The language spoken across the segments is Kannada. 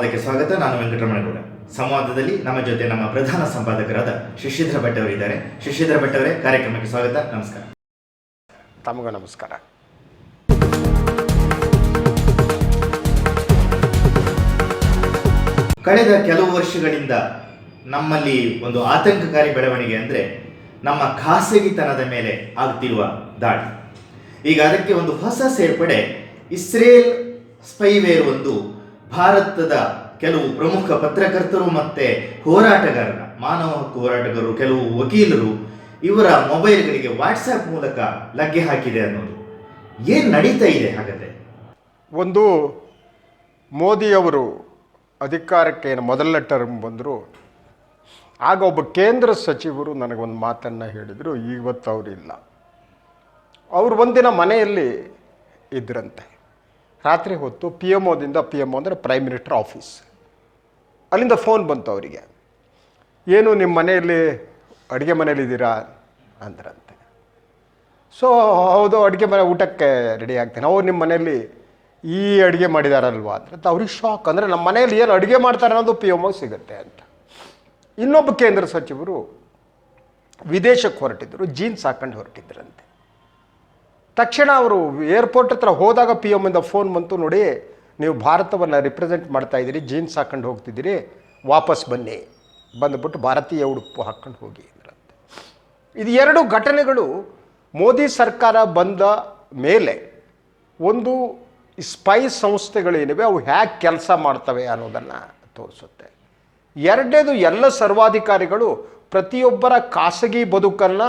ಸಂವಾದಕ್ಕೆ ಸ್ವಾಗತ ನಾನು ವೆಂಕಟರಮಣಗೌಡ. ಸಂವಾದದಲ್ಲಿ ನಮ್ಮ ಜೊತೆ ನಮ್ಮ ಪ್ರಧಾನ ಸಂಪಾದಕರಾದ ಶಶಿಧರ ಭಟ್ ಅವರಿದ್ದಾರೆ ಶಶಿಧರ ಭಟ್ ಅವರೇ ಕಾರ್ಯಕ್ರಮಕ್ಕೆ ಸ್ವಾಗತ ನಮಸ್ಕಾರ. ತಮಗೂ ನಮಸ್ಕಾರ. ಕಳೆದ ಕೆಲವು ವರ್ಷಗಳಿಂದ ನಮ್ಮಲ್ಲಿ ಒಂದು ಆತಂಕಕಾರಿ ಬೆಳವಣಿಗೆ ಅಂದರೆ ನಮ್ಮ ಖಾಸಗಿತನದ ಮೇಲೆ ಆಗ್ತಿರುವ ದಾಳಿ. ಈಗ ಅದಕ್ಕೆ ಒಂದು ಹೊಸ ಸೇರ್ಪಡೆ ಇಸ್ರೇಲ್ ಸ್ಪೈವೇರ್ ಒಂದು ಭಾರತದ ಕೆಲವು ಪ್ರಮುಖ ಪತ್ರಕರ್ತರು ಮತ್ತೆ ಹೋರಾಟಗಾರರ, ಮಾನವ ಹಕ್ಕು ಹೋರಾಟಗಾರರು, ಕೆಲವು ವಕೀಲರು ಇವರ ಮೊಬೈಲ್ಗಳಿಗೆ ವಾಟ್ಸ್ಆ್ಯಪ್ ಮೂಲಕ ಲಗ್ಗೆ ಹಾಕಿದೆ ಅನ್ನೋದು. ಏನು ನಡೀತಾ ಇದೆ ಹಾಗಾದ್ರೆ? ಒಂದು ಮೋದಿಯವರು ಅಧಿಕಾರಕ್ಕೆ ಏನು ಮೊದಲ ಟರ್ಮ್ ಬಂದರು. ಆಗ ಒಬ್ಬ ಕೇಂದ್ರ ಸಚಿವರು ನನಗೊಂದು ಮಾತನ್ನು ಹೇಳಿದರು ಇವತ್ತು ಅವರಿಲ್ಲ. ಅವರು ಒಂದಿನ ಮನೆಯಲ್ಲಿ ಇದ್ರಂತೆ. ರಾತ್ರಿ ಹೊತ್ತು ಪಿ ಎಂ ಒದಿಂದ ಪಿ ಎಂ ಒ ಅಂದರೆ ಪ್ರೈಮ್ ಮಿನಿಸ್ಟರ್ ಆಫೀಸ್ ಅಲ್ಲಿಂದ ಫೋನ್ ಬಂತು ಅವರಿಗೆ. ಏನು ನಿಮ್ಮ ಮನೆಯಲ್ಲಿ, ಅಡುಗೆ ಮನೇಲಿದ್ದೀರಾ ಅಂದ್ರಂತೆ. ಸೊ ಹೌದು, ಅಡುಗೆ ಮನೆ, ಊಟಕ್ಕೆ ರೆಡಿ ಆಗ್ತೇನೆ. ಅವ್ರು ನಿಮ್ಮ ಮನೆಯಲ್ಲಿ ಈ ಅಡುಗೆ ಮಾಡಿದಾರಲ್ವಾ ಅಂತ. ಅವ್ರಿಗೆ ಶಾಕ್ ಅಂದರೆ ನಮ್ಮ ಮನೆಯಲ್ಲಿ ಏನು ಅಡುಗೆ ಮಾಡ್ತಾರೆ ಅನ್ನೋದು ಪಿ ಎಂ ಸಿಗುತ್ತೆ ಅಂತ. ಇನ್ನೊಬ್ಬ ಕೇಂದ್ರ ಸಚಿವರು ವಿದೇಶಕ್ಕೆ ಹೊರಟಿದ್ದರು ಜೀನ್ಸ್ ಹಾಕೊಂಡು ಹೊರಟಿದ್ರಂತೆ. ತಕ್ಷಣ ಅವರು ಏರ್ಪೋರ್ಟ್ ಹತ್ರ ಹೋದಾಗ ಪಿ ಎಂ ಇಂದ ಫೋನ್ ಬಂತು ನೋಡಿ, ನೀವು ಭಾರತವನ್ನು ರಿಪ್ರೆಸೆಂಟ್ ಮಾಡ್ತಾ ಇದ್ದೀರಿ ಜೀನ್ಸ್ ಹಾಕೊಂಡು ಹೋಗ್ತಿದ್ದೀರಿ, ವಾಪಸ್ ಬನ್ನಿ. ಬಂದುಬಿಟ್ಟು ಭಾರತೀಯ ಉಡುಪು ಹಾಕ್ಕೊಂಡು ಹೋಗಿ ಅಂದ್ರಂತೆ. ಇದು ಎರಡು ಘಟನೆಗಳು ಮೋದಿ ಸರ್ಕಾರ ಬಂದ ಮೇಲೆ ಒಂದು ಸ್ಪೈ ಸಂಸ್ಥೆಗಳೇನಿವೆ, ಅವು ಹ್ಯಾಕ್ ಕೆಲಸ ಮಾಡ್ತವೆ ಅನ್ನೋದನ್ನು ತೋರಿಸುತ್ತೆ. ಎರಡನೇದು ಎಲ್ಲ ಸರ್ವಾಧಿಕಾರಿಗಳು ಪ್ರತಿಯೊಬ್ಬರ ಖಾಸಗಿ ಬದುಕನ್ನು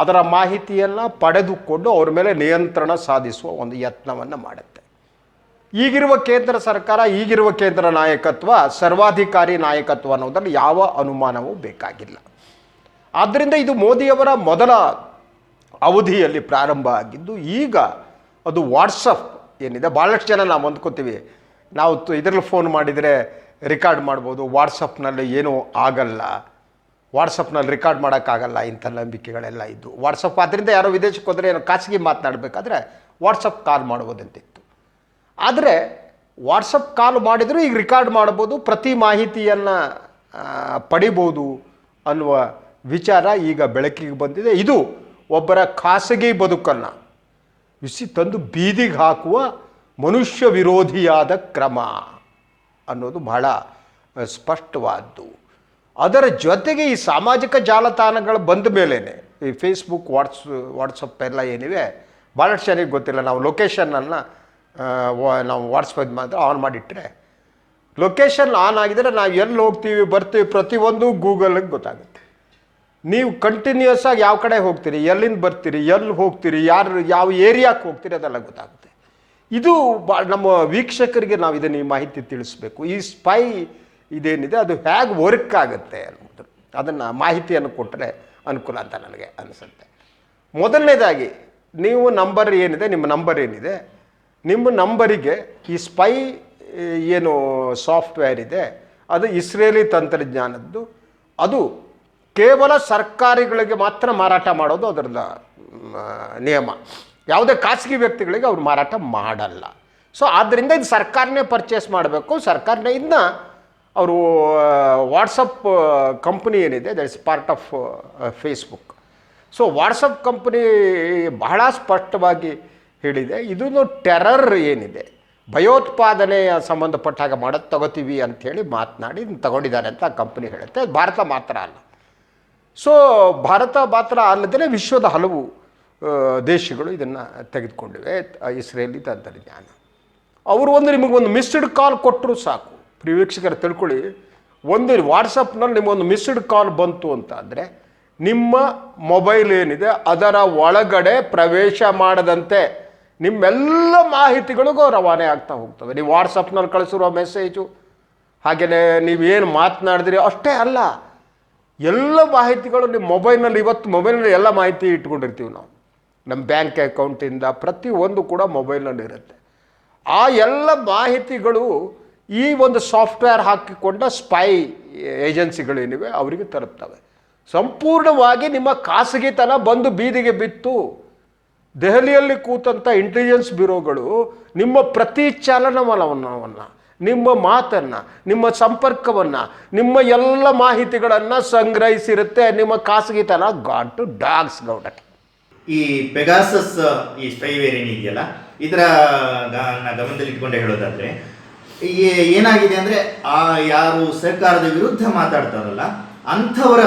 ಅದರ ಮಾಹಿತಿಯನ್ನು ಪಡೆದುಕೊಂಡು ಅವ್ರ ಮೇಲೆ ನಿಯಂತ್ರಣ ಸಾಧಿಸುವ ಒಂದು ಯತ್ನವನ್ನು ಮಾಡುತ್ತೆ. ಈಗಿರುವ ಕೇಂದ್ರ ಸರ್ಕಾರ, ಈಗಿರುವ ಕೇಂದ್ರ ನಾಯಕತ್ವ, ಸರ್ವಾಧಿಕಾರಿ ನಾಯಕತ್ವ ಅನ್ನೋದನ್ನು ಯಾವ ಅನುಮಾನವೂ ಬೇಕಾಗಿಲ್ಲ. ಆದ್ದರಿಂದ ಇದು ಮೋದಿಯವರ ಮೊದಲ ಅವಧಿಯಲ್ಲಿ ಪ್ರಾರಂಭ ಆಗಿದ್ದು ಈಗ ಅದು ವಾಟ್ಸಪ್ ಏನಿದೆ. ಭಾಳಷ್ಟು ಜನ ನಾವು ಅಂದ್ಕೋತೀವಿ ನಾವು ಇದರಲ್ಲಿ ಫೋನ್ ಮಾಡಿದರೆ ರೆಕಾರ್ಡ್ ಮಾಡ್ಬೋದು ವಾಟ್ಸಪ್ನಲ್ಲಿ ಏನೂ ಆಗಲ್ಲ. ವಾಟ್ಸಪ್ನಲ್ಲಿ ರೆಕಾರ್ಡ್ ಮಾಡೋಕ್ಕಾಗಲ್ಲ, ಇಂಥ ನಂಬಿಕೆಗಳೆಲ್ಲ ಇದ್ದು. ವಾಟ್ಸಪ್ ಆದ್ದರಿಂದ ಯಾರೋ ವಿದೇಶಕ್ಕೆ ಹೋದರೆ ಏನೋ ಖಾಸಗಿ ಮಾತನಾಡಬೇಕಾದ್ರೆ ವಾಟ್ಸಪ್ ಕಾಲ್ ಮಾಡ್ಬೋದಂತಿತ್ತು ಆದರೆ ವಾಟ್ಸಪ್ ಕಾಲ್ ಮಾಡಿದರೂ ಈಗ ರೆಕಾರ್ಡ್ ಮಾಡ್ಬೋದು, ಪ್ರತಿ ಮಾಹಿತಿಯನ್ನು ಪಡಿಬೋದು ಅನ್ನುವ ವಿಚಾರ ಈಗ ಬೆಳಕಿಗೆ ಬಂದಿದೆ. ಇದು ಒಬ್ಬರ ಖಾಸಗಿ ಬದುಕನ್ನು ಬಿಸಿ ತಂದು ಬೀದಿಗೆ ಹಾಕುವ ಮನುಷ್ಯ ವಿರೋಧಿಯಾದ ಕ್ರಮ ಅನ್ನೋದು ಬಹಳ ಸ್ಪಷ್ಟವಾದ್ದು. ಅದರ ಜೊತೆಗೆ ಈ ಸಾಮಾಜಿಕ ಜಾಲತಾಣಗಳು ಬಂದ ಮೇಲೇ ಈ ಫೇಸ್ಬುಕ್ ವಾಟ್ಸ್ ವಾಟ್ಸಪ್ ಎಲ್ಲ ಏನಿವೆ ಭಾಳಷ್ಟು ಜನಕ್ಕೆ ಗೊತ್ತಿಲ್ಲ. ನಾವು ಲೊಕೇಶನನ್ನು ನಾವು ವಾಟ್ಸಪ್ ಮಾತ್ರ ಆನ್ ಮಾಡಿಟ್ಟರೆ ಲೊಕೇಶನ್ ಆನ್ ಆಗಿದರೆ ನಾವು ಎಲ್ಲಿ ಹೋಗ್ತೀವಿ, ಬರ್ತೀವಿ ಪ್ರತಿಯೊಂದು ಗೂಗಲ್ಗೆ ಗೊತ್ತಾಗುತ್ತೆ. ನೀವು ಕಂಟಿನ್ಯೂಸ್ ಆಗಿ ಯಾವ ಕಡೆ ಹೋಗ್ತೀರಿ, ಎಲ್ಲಿಂದ ಬರ್ತೀರಿ, ಎಲ್ಲಿ ಹೋಗ್ತೀರಿ, ಯಾರು, ಯಾವ ಏರಿಯಾಕ್ಕೆ ಹೋಗ್ತೀರಿ ಅದೆಲ್ಲ ಗೊತ್ತಾಗುತ್ತೆ. ಇದು ನಮ್ಮ ವೀಕ್ಷಕರಿಗೆ ನಾವು ಇದನ್ನು ಈ ಮಾಹಿತಿ ತಿಳಿಸ್ಬೇಕು. ಈ ಸ್ಪೈ ಇದೇನಿದೆ? ಅದು ಹೇಗೆ ವರ್ಕ್ ಆಗುತ್ತೆ ಅನ್ನೋದು. ಅದನ್ನು ಮಾಹಿತಿಯನ್ನು ಕೊಟ್ಟರೆ ಅನುಕೂಲ ಅಂತ ನನಗೆ ಅನಿಸುತ್ತೆ. ಮೊದಲನೇದಾಗಿ, ನೀವು ನಂಬರ್ ಏನಿದೆ, ನಿಮ್ಮ ನಂಬರ್ ಏನಿದೆ? ನಿಮ್ಮ ನಂಬರಿಗೆ ಈ ಸ್ಪೈ ಏನು ಸಾಫ್ಟ್ವೇರ್ ಇದೆ, ಅದು ಇಸ್ರೇಲಿ ತಂತ್ರಜ್ಞಾನದ್ದು, ಅದು ಕೇವಲ ಸರ್ಕಾರಿಗಳಿಗೆ ಮಾತ್ರ ಮಾರಾಟ ಮಾಡೋದು ಅದರದ ನಿಯಮ. ಯಾವುದೇ ಖಾಸಗಿ ವ್ಯಕ್ತಿಗಳಿಗೆ ಅವ್ರು ಮಾರಾಟ ಮಾಡಲ್ಲ. ಸೊ ಆದ್ದರಿಂದ ಇದು ಸರ್ಕಾರನೇ ಪರ್ಚೇಸ್ ಮಾಡಬೇಕು, ಸರ್ಕಾರನೇ ಇದನ್ನ ಅವರು ವಾಟ್ಸಪ್ ಕಂಪ್ನಿ ಏನಿದೆ that is part of Facebook so WhatsApp company ಬಹಳ ಸ್ಪಷ್ಟವಾಗಿ ಹೇಳಿದೆ ಇದನ್ನು ಟೆರರ್ ಏನಿದೆ. ಭಯೋತ್ಪಾದನೆಯ ಸಂಬಂಧಪಟ್ಟಾಗ ಮಾಡೋದು ತಗೋತೀವಿ ಅಂಥೇಳಿ ಮಾತನಾಡಿ ತಗೊಂಡಿದ್ದಾರೆ ಅಂತ ಕಂಪ್ನಿ ಹೇಳುತ್ತೆ. ಭಾರತ ಮಾತ್ರ ಅಲ್ಲ. ಸೊ ಭಾರತ ಮಾತ್ರ ಅಲ್ಲದೇ ವಿಶ್ವದ ಹಲವು ದೇಶಗಳು ಇದನ್ನು ತೆಗೆದುಕೊಂಡಿವೆ. ಇಸ್ರೇಲಿ ತಂತ್ರಜ್ಞಾನ ಅವರು ಒಂದು ನಿಮಗೊಂದು ಮಿಸ್ಡ್ ಕಾಲ್ ಕೊಟ್ಟರು ಸಾಕು. ಪ್ರಿಯ ವೀಕ್ಷಕರು ತಿಳ್ಕೊಳ್ಳಿ. ಒಂದು ವಾಟ್ಸಪ್ನಲ್ಲಿ ನಿಮಗೊಂದು ಮಿಸ್ಡ್ ಕಾಲ್ ಬಂತು ಅಂತ ಅಂದರೆ ನಿಮ್ಮ ಮೊಬೈಲ್ ಏನಿದೆ, ಅದರ ಒಳಗಡೆ ಪ್ರವೇಶ ಮಾಡದಂತೆ ನಿಮ್ಮೆಲ್ಲ ಮಾಹಿತಿಗಳಿಗೂ ರವಾನೆ ಆಗ್ತಾ ಹೋಗ್ತವೆ. ನೀವು ವಾಟ್ಸಪ್ನಲ್ಲಿ ಕಳಿಸಿರುವ ಮೆಸೇಜು ಹಾಗೆಯೇ ನೀವೇನು ಮಾತನಾಡಿದ್ರಿ, ಅಷ್ಟೇ ಅಲ್ಲ. ಎಲ್ಲ ಮಾಹಿತಿಗಳು ನಿಮ್ಮ ಮೊಬೈಲ್ನಲ್ಲಿ, ಇವತ್ತು ಮೊಬೈಲ್ನಲ್ಲಿ ಎಲ್ಲ ಮಾಹಿತಿ ಇಟ್ಕೊಂಡಿರ್ತೀವಿ ನಾವು. ನಮ್ಮ ಬ್ಯಾಂಕ್ ಅಕೌಂಟಿಂದ ಪ್ರತಿಯೊಂದು ಕೂಡ ಮೊಬೈಲ್ನಲ್ಲಿ ಇರುತ್ತೆ. ಆ ಎಲ್ಲ ಮಾಹಿತಿಗಳು ಈ ಒಂದು ಸಾಫ್ಟ್ವೇರ್ ಹಾಕಿಕೊಂಡ ಸ್ಪೈ ಏಜೆನ್ಸಿಗಳೇನಿವೆ ಅವರಿಗೆ ತರುತ್ತವೆ ಸಂಪೂರ್ಣವಾಗಿ ನಿಮ್ಮ ಖಾಸಗಿತನ ಬಂದು ಬೀದಿಗೆ ಬಿತ್ತು. ದೆಹಲಿಯಲ್ಲಿ ಕೂತಂಥ ಇಂಟೆಲಿಜೆನ್ಸ್ ಬ್ಯೂರೋಗಳು ನಿಮ್ಮ ಪ್ರತಿ ಚಲನವಲನವನ್ನು ನಿಮ್ಮ ಮಾತನ್ನು, ನಿಮ್ಮ ಸಂಪರ್ಕವನ್ನು, ನಿಮ್ಮ ಎಲ್ಲ ಮಾಹಿತಿಗಳನ್ನು ಸಂಗ್ರಹಿಸಿರುತ್ತೆ ನಿಮ್ಮ ಖಾಸಗಿತನ ಗಾಡ್ ಟು ಡಾಗ್ಸ್ ಗೌಡ ಈ ಪೆಗಾಸಸ್ ಈ ಸ್ಪೈವೇರ್ ಏನಿದೆಯಲ್ಲ, ಇದರ ಗಮನದಲ್ಲಿ ಇಟ್ಕೊಂಡೆ ಹೇಳೋದಾದ್ರೆ ಏನಾಗಿದೆ ಅಂದ್ರೆ ಆ ಯಾರು ಸರ್ಕಾರದ ವಿರುದ್ಧ ಮಾತಾಡ್ತಾರಲ್ಲ, ಅಂಥವರ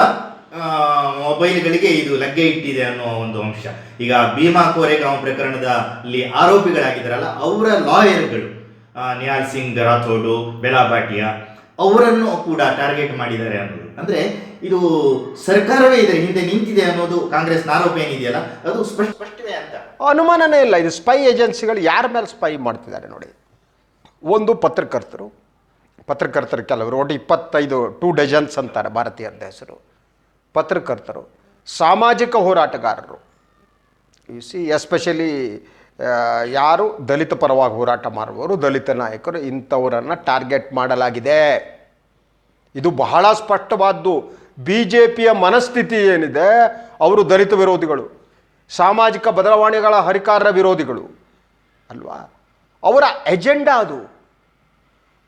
ಮೊಬೈಲ್ಗಳಿಗೆ ಇದು ಲಗ್ಗೆ ಇಟ್ಟಿದೆ ಅನ್ನೋ ಒಂದು ಅಂಶ. ಈಗ ಭೀಮಾ ಕೋರೆಗಾಂವ್ ಪ್ರಕರಣದಲ್ಲಿ ಆರೋಪಿಗಳಾಗಿದ್ದಾರಲ್ಲ, ಅವರ ಲಾಯರ್ಗಳು ನಿಹಾಲ್ ಸಿಂಗ್, ರಾಥೋಡು ಬೆಲಾಬಾಟಿಯ ಅವರನ್ನು ಕೂಡ ಟಾರ್ಗೆಟ್ ಮಾಡಿದ್ದಾರೆ ಅನ್ನೋದು. ಅಂದ್ರೆ ಇದು ಸರ್ಕಾರವೇ ಇದರ ಹಿಂದೆ ನಿಂತಿದೆ ಅನ್ನೋದು ಕಾಂಗ್ರೆಸ್ನ ಆರೋಪ ಏನಿದೆಯಲ್ಲ, ಅದು ಸ್ಪಷ್ಟ ಸ್ಪಷ್ಟವೇ ಅಂತ. ಅನುಮಾನನೇ ಇಲ್ಲ. ಇದು ಸ್ಪೈ ಏಜೆನ್ಸಿಗಳು ಯಾರ ಮೇಲೆ ಸ್ಪೈ ಮಾಡ್ತಿದ್ದಾರೆ ನೋಡಿ. ಒಂದು ಪತ್ರಕರ್ತರು. ಪತ್ರಕರ್ತರು ಕೆಲವರು, ಒಟ್ಟು ಇಪ್ಪತ್ತೈದು ಟೂ ಡಜನ್ಸ್ ಅಂತಾರೆ ಭಾರತೀಯರ ಹೆಸರು ಪತ್ರಕರ್ತರು, ಸಾಮಾಜಿಕ ಹೋರಾಟಗಾರರು. ಯು ಸಿ ಎಸ್ಪೆಷಲಿ ಯಾರು? ದಲಿತ ಪರವಾಗಿ ಹೋರಾಟ ಮಾಡುವವರು, ದಲಿತ ನಾಯಕರು, ಇಂಥವರನ್ನು ಟಾರ್ಗೆಟ್ ಮಾಡಲಾಗಿದೆ. ಇದು ಬಹಳ ಸ್ಪಷ್ಟವಾದ್ದು. ಬಿ ಜೆ ಪಿಯ ಮನಸ್ಥಿತಿ ಏನಿದೆ? ಅವರು ದಲಿತ ವಿರೋಧಿಗಳು. ಸಾಮಾಜಿಕ ಬದಲಾವಣೆಗಳ ಹರಿಕಾರರ ವಿರೋಧಿಗಳು. ಅಲ್ವಾ? ಅವರ ಎಜೆಂಡಾ ಅದು.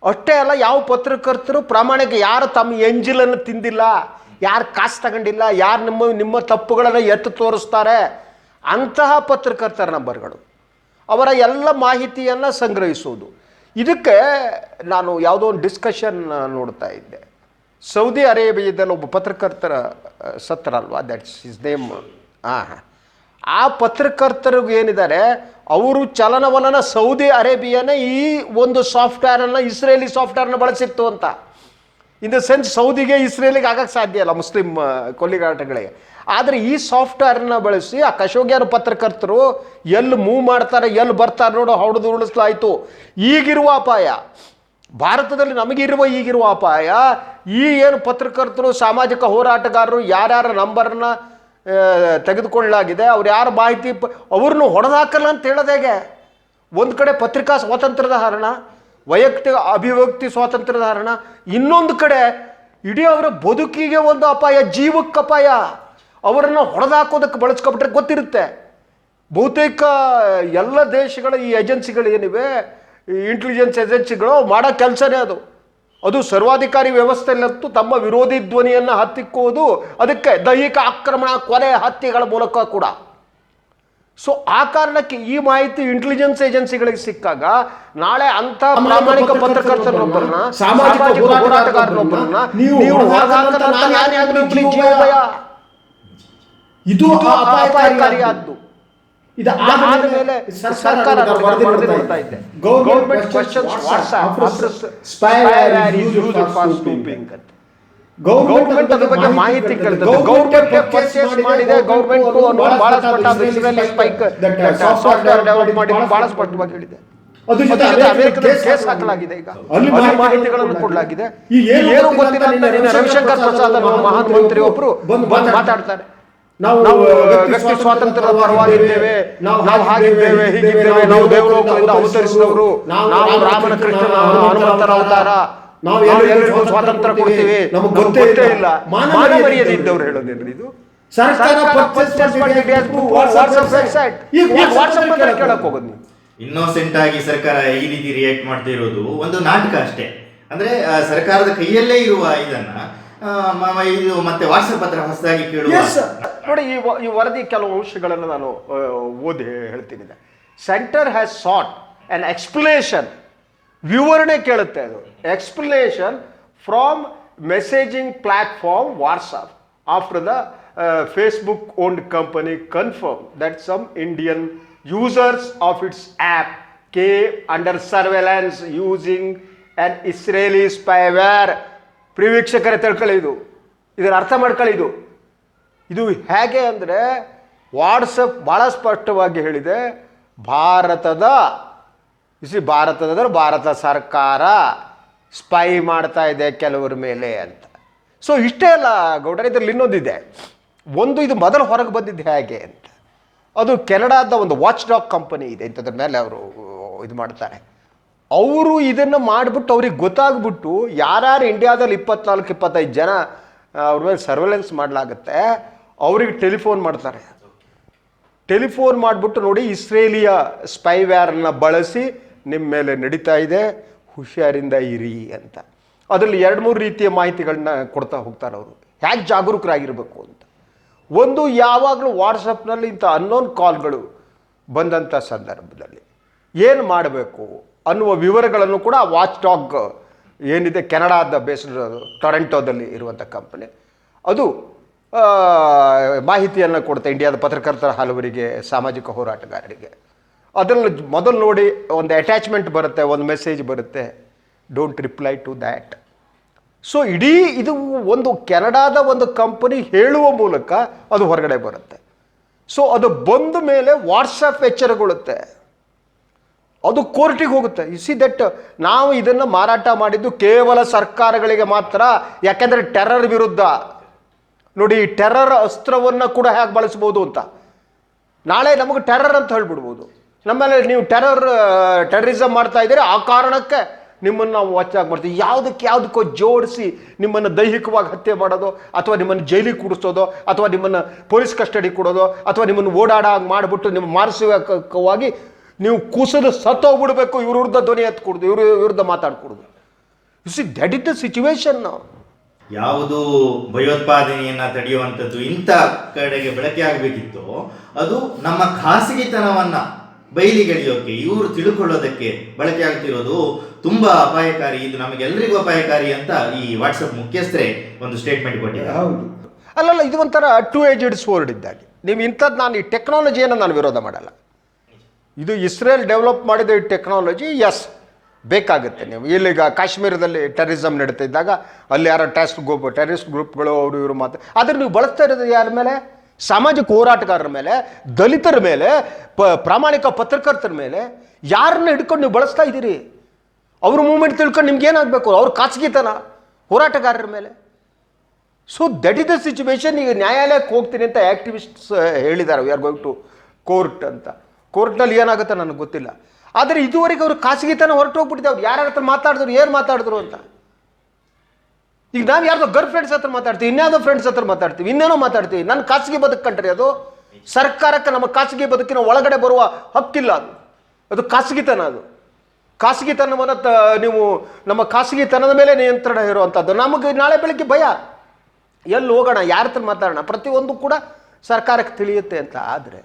ಅಷ್ಟೇ ಅಲ್ಲ, ಯಾವ ಪತ್ರಕರ್ತರು ಪ್ರಾಮಾಣಿಕ ಯಾರು ತಮ್ಮ ಎಂಜಿಲನ್ನು ತಿಂದಿಲ್ಲ, ಯಾರು ಕಾಸು ತಗೊಂಡಿಲ್ಲ, ಯಾರು ನಿಮ್ಮ ನಿಮ್ಮ ತಪ್ಪುಗಳನ್ನು ಎತ್ತು ತೋರಿಸ್ತಾರೆ, ಅಂತಹ ಪತ್ರಕರ್ತರ ನಂಬರ್ಗಳು. ಅವರ ಎಲ್ಲ ಮಾಹಿತಿಯನ್ನು ಸಂಗ್ರಹಿಸುವುದು. ಇದಕ್ಕೆ ನಾನು ಯಾವುದೋ ಒಂದು ಡಿಸ್ಕಷನ್ ನೋಡ್ತಾ ಇದ್ದೆ. ಸೌದಿ ಅರೇಬಿಯಾದಲ್ಲಿ ಒಬ್ಬ ಪತ್ರಕರ್ತರ ಸತ್ರ ಅಲ್ವಾ ದಟ್ಸ್ ಇಸ್ ನೇಮ್ ಆ ಪತ್ರಕರ್ತರಿಗೆ ಏನಿದ್ದಾರೆ? ಅವರು ಚಲನವಲನ ಸೌದಿ ಅರೇಬಿಯಾನ ಈ ಒಂದು ಸಾಫ್ಟ್ವೇರನ್ನು ಇಸ್ರೇಲಿ ಸಾಫ್ಟ್ವೇರ್ನ ಬಳಸಿತ್ತು ಅಂತ. ಇನ್ ದ ಸೆನ್ಸ್ ಸೌದಿಗೆ ಇಸ್ರೇಲಿಗೆ ಆಗಕ್ಕೆ ಸಾಧ್ಯ ಇಲ್ಲ ಮುಸ್ಲಿಂ ಕೊಲ್ಲಿಗಾಟಗಳಿಗೆ ಆದರೆ ಈ ಸಾಫ್ಟ್ವೇರ್ನ ಬಳಸಿ ಆ ಕಶೋಗ್ಯಾರ ಪತ್ರಕರ್ತರು ಎಲ್ಲಿ ಮೂವ್ ಮಾಡ್ತಾರೆ ಎಲ್ಲಿ ಬರ್ತಾರೆ ನೋಡು ಹೊಡೆದು ಉಳಿಸ್ಲಾಯ್ತು ಈಗಿರುವ ಅಪಾಯ. ಭಾರತದಲ್ಲಿ ನಮಗಿರುವ ಈಗಿರುವ ಅಪಾಯ ಈ ಏನು ಪತ್ರಕರ್ತರು, ಸಾಮಾಜಿಕ ಹೋರಾಟಗಾರರು ಯಾರ್ಯಾರ ನಂಬರ್ನ ತೆಗೆದುಕೊಳ್ಳಲಾಗಿದೆ. ಅವ್ರು ಯಾರು ಮಾಹಿತಿ ಪ, ಅವ್ರನ್ನೂ ಹೊಡೆದಾಕಲ್ಲ ಅಂತ ಹೇಳೋದು ಹೇಗೆ? ಒಂದು ಕಡೆ ಪತ್ರಿಕಾ ಸ್ವಾತಂತ್ರ್ಯದ ಹರಣ, ವೈಯಕ್ತಿಕ ಅಭಿವ್ಯಕ್ತಿ ಸ್ವಾತಂತ್ರ್ಯದ ಹರಣ, ಇನ್ನೊಂದು ಕಡೆ ಇಡೀ ಅವರ ಬದುಕಿಗೆ ಒಂದು ಅಪಾಯ, ಜೀವಕ್ಕೆ ಅಪಾಯ. ಅವರನ್ನು ಹೊಡೆದಾಕೋದಕ್ಕೆ ಬಳಸ್ಕೊಬಿಟ್ರೆ ಗೊತ್ತಿರುತ್ತೆ. ಬಹುತೇಕ ಎಲ್ಲ ದೇಶಗಳ ಈ ಏಜೆನ್ಸಿಗಳು ಏನಿವೆ ಇಂಟೆಲಿಜೆನ್ಸ್ ಏಜೆನ್ಸಿಗಳು ಮಾಡೋ ಕೆಲಸನೇ ಅದು. ಅದು ಸರ್ವಾಧಿಕಾರಿ ವ್ಯವಸ್ಥೆಯಲ್ಲಂತೂ ತಮ್ಮ ವಿರೋಧಿ ಧ್ವನಿಯನ್ನು ಹತ್ತಿಕ್ಕುವುದು ಅದಕ್ಕೆ ದೈಹಿಕ ಆಕ್ರಮಣ ಕೊಲೆ ಹತ್ಯೆಗಳ ಮೂಲಕ ಕೂಡ. ಸೊ ಆ ಕಾರಣಕ್ಕೆ ಈ ಮಾಹಿತಿ ಇಂಟೆಲಿಜೆನ್ಸ್ ಏಜೆನ್ಸಿಗಳಿಗೆ ಸಿಕ್ಕಾಗ ನಾಳೆ ಅಂತ ಪ್ರಾಮಾಣಿಕ ಪತ್ರಕರ್ತರೊಬ್ಬರನ್ನ ಸಾಮಾಜಿಕ ಹೋರಾಟಗಾರರೊಬ್ಬರನ್ನ ನೀವು ಇದು ಅಪಾಯಕಾರಿಯಾದ್ದು. ಇದು ಆದಮೇಲೆ ಸರ್ಕಾರ ನೋಡ್ತಾ ಇದೆ ಗೌರ್ಮೆಂಟ್ ಕ್ವಶನ್ಸ್ ಗೌರ್ಮೆಂಟ್ ಅದ್ರ ಬಗ್ಗೆ ಮಾಹಿತಿ ಕೇಳ್ತದೆ. ಗೌರ್ಮೆಂಟ್ ಪರ್ಚೇಸ್ ಮಾಡಿದೆ ಗೌರ್ಮೆಂಟ್ ಬಹಳ ಸ್ಪಷ್ಟ ಇಸ್ರೇಲಿ ಸ್ಪೈಕ್ ಸಾಫ್ಟ್ವೇರ್ ಡೆವಲಪ್ ಮಾಡಿ ಬಹಳ ಸ್ಪಷ್ಟವಾಗಿ ಹೇಳಿದೆ ಅದ್ರ ಜೊತೆ ಅಮೆರಿಕದ ಕೇಸ್ ಹಾಕಲಾಗಿದೆ. ಈಗ. ಅಲ್ಲಿ ಮಾಹಿತಿಗಳನ್ನು ಕೊಡಲಾಗಿದೆ. ಏನು ಗೊತ್ತಿಲ್ಲ ಅಂತ ರವಿಶಂಕರ್ ಪ್ರಸಾದ್ ಅನ್ನೋ ಮಹಾನ್ ಮಂತ್ರಿ ಒಬ್ರು ಬಂದು ಮಾತಾಡ್ತಾರೆ. ನಾವು ನಾವು ವ್ಯಕ್ತಿ ಸ್ವಾತಂತ್ರ್ಯದ ಪರವಾಗಿದ್ದೇವೆ, ನಾವು ನಾವು ಹಾಗಿದ್ದೇವೆ, ಹಾಗಿದ್ದೇವೆ ನಾವು ದೇವಲೋಕದಿಂದ ಅವತರಿಸಿದವರು. ನಾವು ರಾಮನ ಕೃಷ್ಣನ ಹನುಮಂತರ ಅವತಾರ. ನಾವು ಎಲ್ಲರಿಗೂ ಸ್ವಾತಂತ್ರ್ಯ ಕೊಡ್ತೀವಿ. ನಮಗೆ ಗೊತ್ತೇ ಇಲ್ಲ. ಮಾನ ಮಾನ ಮರ್ಯಾದೆ ಮರ್ಯಾದೆ ಇದ್ದವ್ರು ಇದ್ದವ್ರು ಹೇಳೋದೇನ್ರಿ ಇದು? ಸರ್ಕಾರ ಈಗ ವಾಟ್ಸಪ್ ಕೇಳಕ್ ಹೋಗೋದು ನೀವು. ಇನ್ನೋಸೆಂಟ್ ಆಗಿ ಸರ್ಕಾರ ಈ ರೀತಿ ರಿಯಾಕ್ಟ್ ಮಾಡ್ತಾ ಇರೋದು ಒಂದು ನಾಟಕ ಅಷ್ಟೇ. ಅಂದ್ರೆ ಸರ್ಕಾರದ ಕೈಯಲ್ಲೇ ಇರುವ ಇದನ್ನ ಇದು ಮತ್ತೆ ವಾಟ್ಸಪ್ ಹತ್ರ ಹೊಸದಾಗಿ ಕೇಳುವ. ನೋಡಿ, ಈ ಈ ವರದಿ ಕೆಲವು ಅಂಶಗಳನ್ನು ನಾನು ಓದಿ ಹೇಳ್ತೀನಿ. Centre has sought an explanation ವಿವರಣೆ ಕೇಳುತ್ತೆ ಅದು. Explanation from messaging platform WhatsApp after the Facebook owned company confirm that some Indian users of its app K under surveillance using an Israeli spyware ಪ್ರಿವೀಕ್ಷಕರೇ ತಿಳ್ಕೊಳ್ಳಿ ಇದು. ಇದರ ಅರ್ಥ ಮಾಡ್ಕೊಳ್ಳಿ ಇದು. ಇದು ಹೇಗೆ ಅಂದರೆ ವಾಟ್ಸಪ್ ಭಾಳ ಸ್ಪಷ್ಟವಾಗಿ ಹೇಳಿದೆ, ಭಾರತದ ಇಸಿ ಭಾರತದ ಅಂದರೆ ಭಾರತ ಸರ್ಕಾರ ಸ್ಪೈ ಮಾಡ್ತಾ ಇದೆ ಕೆಲವರ ಮೇಲೆ ಅಂತ. ಸೊ ಇಷ್ಟೇ ಅಲ್ಲ ಗೌಡರ, ಇದರಲ್ಲಿ ಇನ್ನೊಂದಿದೆ. ಒಂದು ಇದು ಮೊದಲು ಹೊರಗೆ ಬಂದಿದ್ದು ಹೇಗೆ ಅಂತ. ಅದು ಕೆನಡಾದ ಒಂದು ವಾಚ್ ಡಾಗ್ ಕಂಪನಿ ಇದೆ, ಇಂಥದ್ರ ಮೇಲೆ ಅವರು ಇದು ಮಾಡ್ತಾರೆ. ಅವರು ಇದನ್ನು ಮಾಡಿಬಿಟ್ಟು ಅವ್ರಿಗೆ ಗೊತ್ತಾಗ್ಬಿಟ್ಟು ಯಾರ್ಯಾರು ಇಂಡಿಯಾದಲ್ಲಿ ಇಪ್ಪತ್ನಾಲ್ಕು, ಇಪ್ಪತ್ತೈದು ಜನ ಅವ್ರ ಮೇಲೆ ಸರ್ವೆಲೆನ್ಸ್ ಮಾಡಲಾಗುತ್ತೆ ಅವ್ರಿಗೆ ಟೆಲಿಫೋನ್ ಮಾಡ್ತಾರೆ. ಟೆಲಿಫೋನ್ ಮಾಡಿಬಿಟ್ಟು ನೋಡಿ ಇಸ್ರೇಲಿಯ ಸ್ಪೈವ್ಯಾರನ್ನು ಬಳಸಿ ನಿಮ್ಮ ಮೇಲೆ ನಡೀತಾ ಇದೆ, ಹುಷಾರಿಂದ ಇರಿ ಅಂತ. ಅದರಲ್ಲಿ ಎರಡು ಮೂರು ರೀತಿಯ ಮಾಹಿತಿಗಳನ್ನ ಕೊಡ್ತಾ ಹೋಗ್ತಾರೆ ಅವರು. ಹೇಗೆ ಜಾಗರೂಕರಾಗಿರಬೇಕು ಅಂತ. ಒಂದು ಯಾವಾಗಲೂ ವಾಟ್ಸಪ್ನಲ್ಲಿ ಇಂಥ ಅನ್ನೋನ್ ಕಾಲ್ಗಳು ಬಂದಂಥ ಸಂದರ್ಭದಲ್ಲಿ. ಏನು ಮಾಡಬೇಕು ಅನ್ನುವ ವಿವರಗಳನ್ನು ಕೂಡ ವಾಚ್ ಟಾಕ್ ಏನಿದೆ ಕೆನಡಾದ ಬೇಸ್ಡ್ ಟೊರೆಂಟೋದಲ್ಲಿ ಇರುವಂಥ ಕಂಪನಿ ಅದು ಮಾಹಿತಿಯನ್ನು ಕೊಡ್ತಾ ಇಂಡಿಯಾದ ಪತ್ರಕರ್ತರ ಹಲವರಿಗೆ, ಸಾಮಾಜಿಕ ಹೋರಾಟಗಾರರಿಗೆ. ಅದರಲ್ಲಿ ಮೊದಲು ನೋಡಿ ಒಂದು ಅಟ್ಯಾಚ್ಮೆಂಟ್ ಬರುತ್ತೆ, ಒಂದು ಮೆಸೇಜ್ ಬರುತ್ತೆ. Don't reply to that so ಇಡೀ ಇದು ಒಂದು ಕೆನಡಾದ ಒಂದು ಕಂಪನಿ ಹೇಳುವ ಮೂಲಕ ಅದು ಹೊರಗಡೆ ಬರುತ್ತೆ. ಸೊ ಅದು ಬಂದ ಮೇಲೆ ವಾಟ್ಸಪ್ ಎಚ್ಚರಗೊಳ್ಳುತ್ತೆ. ಅದು ಕೋರ್ಟಿಗೆ ಹೋಗುತ್ತೆ. ಯು ಸಿ ದಟ್ ನಾವು ಇದನ್ನು ಮಾರಾಟ ಮಾಡಿದ್ದು ಕೇವಲ ಸರ್ಕಾರಗಳಿಗೆ ಮಾತ್ರ, ಯಾಕೆಂದರೆ ಟೆರರ್ ವಿರುದ್ಧ. ನೋಡಿ, ಟೆರರ್ ಅಸ್ತ್ರವನ್ನು ಕೂಡ ಹೇಗೆ ಬಳಸ್ಬೋದು ಅಂತ. ನಾಳೆ ನಮಗೆ ಟೆರರ್ ಅಂತ ಹೇಳ್ಬಿಡ್ಬೋದು. ನಮ್ಮಲ್ಲಿ ನೀವು ಟೆರರ್ ಟೆರರಿಸಮ್ ಮಾಡ್ತಾ ಇದ್ದೀರಿ, ಆ ಕಾರಣಕ್ಕೆ ನಿಮ್ಮನ್ನು ನಾವು ವಾಚಾಗಿ ಮಾಡ್ತೀವಿ. ಯಾವುದಕ್ಕೆ ಯಾವುದಕ್ಕೋ ಜೋಡಿಸಿ ನಿಮ್ಮನ್ನು ದೈಹಿಕವಾಗಿ ಹತ್ಯೆ ಮಾಡೋದು, ಅಥವಾ ನಿಮ್ಮನ್ನು ಜೈಲಿಗೆ ಕೂಡಿಸೋದು ಅಥವಾ ನಿಮ್ಮನ್ನು ಪೊಲೀಸ್ ಕಸ್ಟಡಿ ಕೊಡೋದು, ಅಥವಾ ನಿಮ್ಮನ್ನು ಓಡಾಡ ಮಾಡಿಬಿಟ್ಟು ನಿಮ್ಮ ಮಾನಸಿಕವಾಗಿ ನೀವು ಕುಸಿದು ಸತ್ತೋಗ್ಬಿಡ್ಬೇಕು, ಇವ್ರ ವಿರುದ್ಧ ಧ್ವನಿ ಎತ್ಕೊಡ್ದು, ಇವ್ರ ವಿರುದ್ಧ ಮಾತಾಡ್ಕೊಡ್ದು. You see that is the situation ನಾವು ಯಾವುದು ಭಯೋತ್ಪಾದನೆಯನ್ನು ತಡೆಯುವಂಥದ್ದು ಇಂಥ ಕಡೆಗೆ ಬಳಕೆ ಆಗಬೇಕಿತ್ತು ಅದು ನಮ್ಮ ಖಾಸಗಿತನವನ್ನ ಬಯಲಿಗೆಳೆಯೋಕೆ ಇವರು ತಿಳ್ಕೊಳ್ಳೋದಕ್ಕೆ ಬಳಕೆ ಆಗ್ತಿರೋದು ತುಂಬ ಅಪಾಯಕಾರಿ ಇದು ನಮಗೆಲ್ಲರಿಗೂ ಅಪಾಯಕಾರಿ ಅಂತ ಈ ವಾಟ್ಸಪ್ ಮುಖ್ಯಸ್ಥರೇ ಒಂದು ಸ್ಟೇಟ್ಮೆಂಟ್ ಕೊಟ್ಟಿದ್ದಾರೆ. ಹೌದು. ಅಲ್ಲಲ್ಲ ಇದು ಒಂಥರ ಟೂ ಏಜೆಡ್ ಸ್ವರ್ಡ್ ಇದ್ದಾಗೆ. ನೀವು ಇಂಥದ್ದು ನಾನು ಈ ಟೆಕ್ನಾಲಜಿಯನ್ನು ನಾನು ವಿರೋಧ ಮಾಡಲ್ಲ. ಇದು ಇಸ್ರೇಲ್ ಡೆವಲಪ್ ಮಾಡಿದ ಈ ಟೆಕ್ನಾಲಜಿ ಎಸ್ ಬೇಕಾಗುತ್ತೆ ನೀವು. ಇಲ್ಲಿಗ ಕಾಶ್ಮೀರದಲ್ಲಿ ಟೆರರಿಸಮ್ ನಡೀತಾ ಇದ್ದಾಗ ಅಲ್ಲಿ ಯಾರೋ ಟೆಸ್ಟ್ ಗ್ರೂಪ್ ಟೆರರಿಸ್ಟ್ ಗ್ರೂಪ್ಗಳು ಅವರು ಇವರು ಮಾತು ಆದರೆ ನೀವು ಬಳಸ್ತಾ ಇರೋದು ಯಾರ ಮೇಲೆ? ಸಾಮಾಜಿಕ ಹೋರಾಟಗಾರರ ಮೇಲೆ, ದಲಿತರ ಮೇಲೆ, ಪ, ಪ್ರಾಮಾಣಿಕ ಪತ್ರಕರ್ತರ ಮೇಲೆ. ಯಾರನ್ನ ಹಿಡ್ಕೊಂಡು ನೀವು ಬಳಸ್ತಾ ಇದ್ದೀರಿ? ಅವ್ರ ಮೂಮೆಂಟ್ ತಿಳ್ಕೊಂಡು ನಿಮ್ಗೆ ಏನಾಗಬೇಕು? ಅವ್ರ ಖಾಸಗಿತನ, ಹೋರಾಟಗಾರರ ಮೇಲೆ. So that is the situation ಈಗ ನ್ಯಾಯಾಲಯಕ್ಕೆ ಹೋಗ್ತೀನಿ ಅಂತ ಆ್ಯಕ್ಟಿವಿಸ್ಟ್ಸ್ ಹೇಳಿದ್ದಾರೆ. We are going to court ಅಂತ. ಕೋರ್ಟ್ನಲ್ಲಿ ಏನಾಗುತ್ತೆ ನನಗೆ ಗೊತ್ತಿಲ್ಲ. ಆದರೆ ಇದುವರೆಗೆ ಅವರು ಖಾಸಗಿತನ ಹೊರಟು ಹೋಗ್ಬಿಟ್ಟಿದೆ ಅವ್ರು ಯಾರ ಹತ್ರ ಮಾತಾಡಿದ್ರು, ಏನು ಮಾತಾಡಿದ್ರು ಅಂತ. ಈಗ ನಾವು ಯಾರ್ದೋ ಗರ್ಲ್ ಫ್ರೆಂಡ್ಸ್ ಹತ್ರ ಮಾತಾಡ್ತೀವಿ ಇನ್ಯಾವುದೋ ಫ್ರೆಂಡ್ಸ್ ಹತ್ರ ಮಾತಾಡ್ತೀವಿ, ಇನ್ನೇನೋ ಮಾತಾಡ್ತೀವಿ. ನನ್ನ ಖಾಸಗಿ ಬದುಕು ಕಂಡ್ರಿ ಅದು ಸರ್ಕಾರಕ್ಕೆ, ನಮ್ಮ ಖಾಸಗಿ ಬದುಕಿನ ಒಳಗಡೆ ಬರುವ ಹಕ್ಕಿಲ್ಲ ಅದು. ಅದು ಖಾಸಗಿತನ ಅದು. ಖಾಸಗಿತನವನ್ನು ತ, ನೀವು ನಮ್ಮ ಖಾಸಗಿತನದ ಮೇಲೆ ನಿಯಂತ್ರಣ ಇರುವಂಥದ್ದು ನಮಗೆ ನಾಳೆ ಬೆಳಗ್ಗೆ ಭಯ. ಎಲ್ಲಿ ಹೋಗೋಣ, ಯಾರ ಹತ್ರ ಮಾತಾಡೋಣ? ಪ್ರತಿಯೊಂದು ಕೂಡ ಸರ್ಕಾರಕ್ಕೆ ತಿಳಿಯುತ್ತೆ ಅಂತ. ಆದರೆ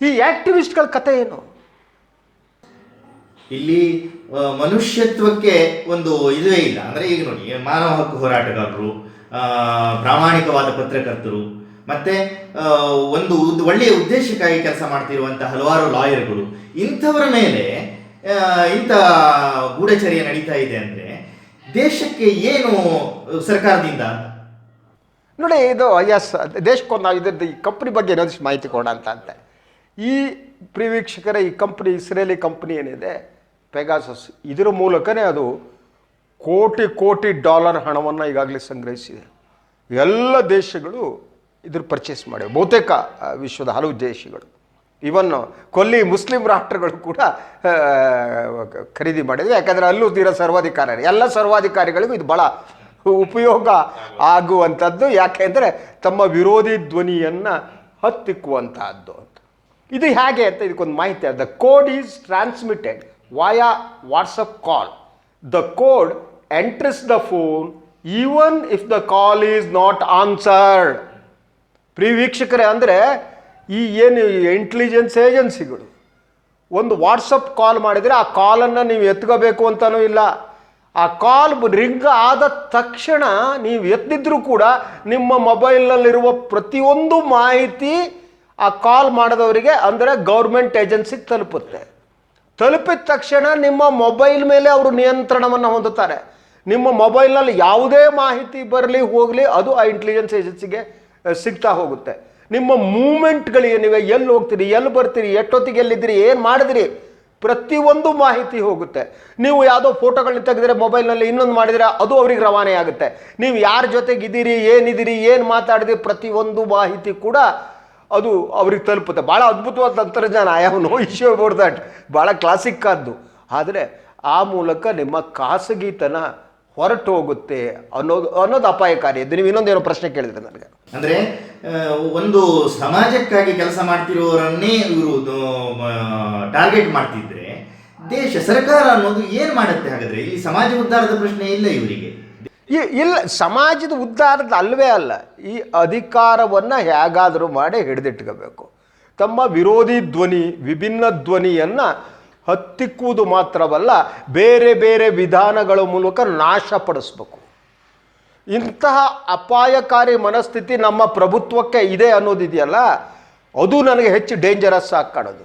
ಈ ಆ್ಯಕ್ಟಿವಿಸ್ಟ್ಗಳ ಕತೆ ಏನು? ಇಲ್ಲಿ ಮನುಷ್ಯತ್ವಕ್ಕೆ ಒಂದು ಇದುವೇ ಇಲ್ಲ. ಅಂದ್ರೆ ಈಗ ನೋಡಿ ಮಾನವ ಹಕ್ಕು ಹೋರಾಟಗಾರರು ಪ್ರಾಮಾಣಿಕವಾದ ಪತ್ರಕರ್ತರು, ಮತ್ತೆ ಒಂದು ಒಳ್ಳೆಯ ಉದ್ದೇಶಕ್ಕಾಗಿ ಕೆಲಸ ಮಾಡ್ತಿರುವಂಥ ಹಲವಾರು ಲಾಯರ್ಗಳು, ಇಂಥವರ ಮೇಲೆ ಇಂಥ ಗೂಢಚರ್ಯ ನಡೀತಾ ಇದೆ ಅಂದ್ರೆ, ದೇಶಕ್ಕೆ ಏನು ಸರ್ಕಾರದಿಂದ? ನೋಡಿ, ಇದು ಎಸ್ ದೇಶಕ್ಕೊಂದು ಇದ್ರದ್ದು ಈ ಕಂಪ್ನಿ ಬಗ್ಗೆ ಇನ್ನೊಂದಿಷ್ಟು ಮಾಹಿತಿ ಕೊಡೋಣ ಅಂತ ಅಂತ. ಈ ಪ್ರಿವೀಕ್ಷಕರ, ಈ ಕಂಪ್ನಿ ಇಸ್ರೇಲಿ ಕಂಪ್ನಿ ಏನಿದೆ ಪೆಗಾಸಸ್. ಇದರ ಮೂಲಕನೇ ಅದು ಕೋಟಿ ಕೋಟಿ ಡಾಲರ್ ಹಣವನ್ನು ಈಗಾಗಲೇ ಸಂಗ್ರಹಿಸಿದೆ. ಎಲ್ಲ ದೇಶಗಳು ಇದ್ರ ಪರ್ಚೇಸ್ ಮಾಡಿವೆ. ಬಹುತೇಕ ವಿಶ್ವದ ಹಲವು ದೇಶಗಳು. ಇವನ್ ಕೊಲ್ಲಿ ಮುಸ್ಲಿಂ ರಾಷ್ಟ್ರಗಳು ಕೂಡ ಖರೀದಿ ಮಾಡಿದೆ ಯಾಕಂದರೆ ಅಲ್ಲೂ ತೀರ ಸರ್ವಾಧಿಕಾರಿ ಎಲ್ಲ ಸರ್ವಾಧಿಕಾರಿಗಳಿಗೂ ಇದು ಭಾಳ ಉಪಯೋಗ ಆಗುವಂಥದ್ದು. ಯಾಕೆಂದರೆ ತಮ್ಮ ವಿರೋಧಿ ಧ್ವನಿಯನ್ನು ಹತ್ತಿಕ್ಕುವಂತಹದ್ದು ಇದು ಹೇಗೆ ಅಂತ ಇದಕ್ಕೊಂದು ಮಾಹಿತಿ. The code is transmitted via WhatsApp call the code enters the phone even if the call is not answered ಪ್ರಿಯ ವೀಕ್ಷಕರೇ ಅಂದರೆ ಈ ಏನು ಇಂಟೆಲಿಜೆನ್ಸ್ ಏಜೆನ್ಸಿಗಳು ಒಂದು ವಾಟ್ಸಪ್ ಕಾಲ್ ಮಾಡಿದರೆ ಆ ಕಾಲನ್ನು ನೀವು ಎತ್ಕೋಬೇಕು ಅಂತಲೂ ಇಲ್ಲ. ಆ ಕಾಲ್ ರಿಂಗ್ ಆದ ತಕ್ಷಣ ನೀವು ಎತ್ತಿದ್ರೂ ಕೂಡ ನಿಮ್ಮ ಮೊಬೈಲ್ನಲ್ಲಿರುವ ಪ್ರತಿಯೊಂದು ಮಾಹಿತಿ ಆ ಕಾಲ್ ಮಾಡಿದವರಿಗೆ, ಅಂದರೆ ಗೌರ್ಮೆಂಟ್ ಏಜೆನ್ಸಿಗೆ ತಲುಪುತ್ತೆ. ತಲುಪಿದ ತಕ್ಷಣ ನಿಮ್ಮ ಮೊಬೈಲ್ ಮೇಲೆ ಅವರು ನಿಯಂತ್ರಣವನ್ನು ಹೊಂದುತ್ತಾರೆ. ನಿಮ್ಮ ಮೊಬೈಲ್ನಲ್ಲಿ ಯಾವುದೇ ಮಾಹಿತಿ ಬರಲಿ ಹೋಗಲಿ ಅದು ಆ ಇಂಟೆಲಿಜೆನ್ಸ್ ಏಜೆನ್ಸಿಗೆ ಸಿಗ್ತಾ ಹೋಗುತ್ತೆ. ನಿಮ್ಮ ಮೂಮೆಂಟ್ಗಳೇನಿವೆ ಎಲ್ಲಿ ಹೋಗ್ತೀರಿ, ಎಲ್ಲಿ ಬರ್ತೀರಿ, ಎಷ್ಟೊತ್ತಿಗೆ ಎಲ್ಲಿದ್ದೀರಿ, ಏನು ಮಾಡಿದಿರಿ, ಪ್ರತಿಯೊಂದು ಮಾಹಿತಿ ಹೋಗುತ್ತೆ. ನೀವು ಯಾವುದೋ ಫೋಟೋಗಳನ್ನ ತೆಗೆದ್ರೆ ಮೊಬೈಲ್ನಲ್ಲಿ ಇನ್ನೊಂದು ಮಾಡಿದರೆ, ಅದು ಅವ್ರಿಗೆ ರವಾನೆ ಆಗುತ್ತೆ. ನೀವು ಯಾರ ಜೊತೆಗಿದ್ದೀರಿ, ಏನಿದ್ದೀರಿ, ಏನು ಮಾತಾಡಿದಿರಿ, ಪ್ರತಿಯೊಂದು ಮಾಹಿತಿ ಕೂಡ ಅದು ಅವ್ರಿಗೆ ತಲುಪುತ್ತೆ. ಭಾಳ ಅದ್ಭುತವಾದ ತಂತ್ರಜ್ಞಾನ. I have no issue about that ಭಾಳ ಕ್ಲಾಸಿಕ್ ಆದ್ದು. ಆದರೆ ಆ ಮೂಲಕ ನಿಮ್ಮ ಖಾಸಗಿತನ ಹೊರಟು ಹೋಗುತ್ತೆ ಅನ್ನೋದು ಅನ್ನೋದು ಅಪಾಯಕಾರಿ. ನೀವು ಇನ್ನೊಂದೇನೋ ಪ್ರಶ್ನೆ ಕೇಳಿದ್ರೆ ನನಗೆ. ಅಂದರೆ ಒಂದು ಸಮಾಜಕ್ಕಾಗಿ ಕೆಲಸ ಮಾಡ್ತಿರೋರನ್ನೇ ಇವರು ಟಾರ್ಗೆಟ್ ಮಾಡ್ತಿದ್ರೆ, ದೇಶ, ಸರ್ಕಾರ ಅನ್ನೋದು ಏನು ಮಾಡುತ್ತೆ ಹಾಗಾದರೆ? ಈ ಸಮಾಜ ಉದ್ಧಾರದ ಪ್ರಶ್ನೆ ಇಲ್ಲ ಇವರಿಗೆ. ಈ ಇಲ್ಲ, ಸಮಾಜದ ಉದ್ಧಾರದ ಅಲ್ಲವೇ ಅಲ್ಲ. ಈ ಅಧಿಕಾರವನ್ನು ಹೇಗಾದರೂ ಮಾಡಿ ಹಿಡಿದಿಟ್ಕೋಬೇಕು. ತಮ್ಮ ವಿರೋಧಿ ಧ್ವನಿ, ವಿಭಿನ್ನ ಧ್ವನಿಯನ್ನು ಹತ್ತಿಕ್ಕುವುದು ಮಾತ್ರವಲ್ಲ, ಬೇರೆ ಬೇರೆ ವಿಧಾನಗಳ ಮೂಲಕ ನಾಶಪಡಿಸ್ಬೇಕು ಇಂತಹ ಅಪಾಯಕಾರಿ ಮನಸ್ಥಿತಿ ನಮ್ಮ ಪ್ರಭುತ್ವಕ್ಕೆ ಇದೆ ಅನ್ನೋದಿದೆಯಲ್ಲ, ಅದು ನನಗೆ ಹೆಚ್ಚು ಡೇಂಜರಸ್ ಆಗಿ ಕಾಣೋದು.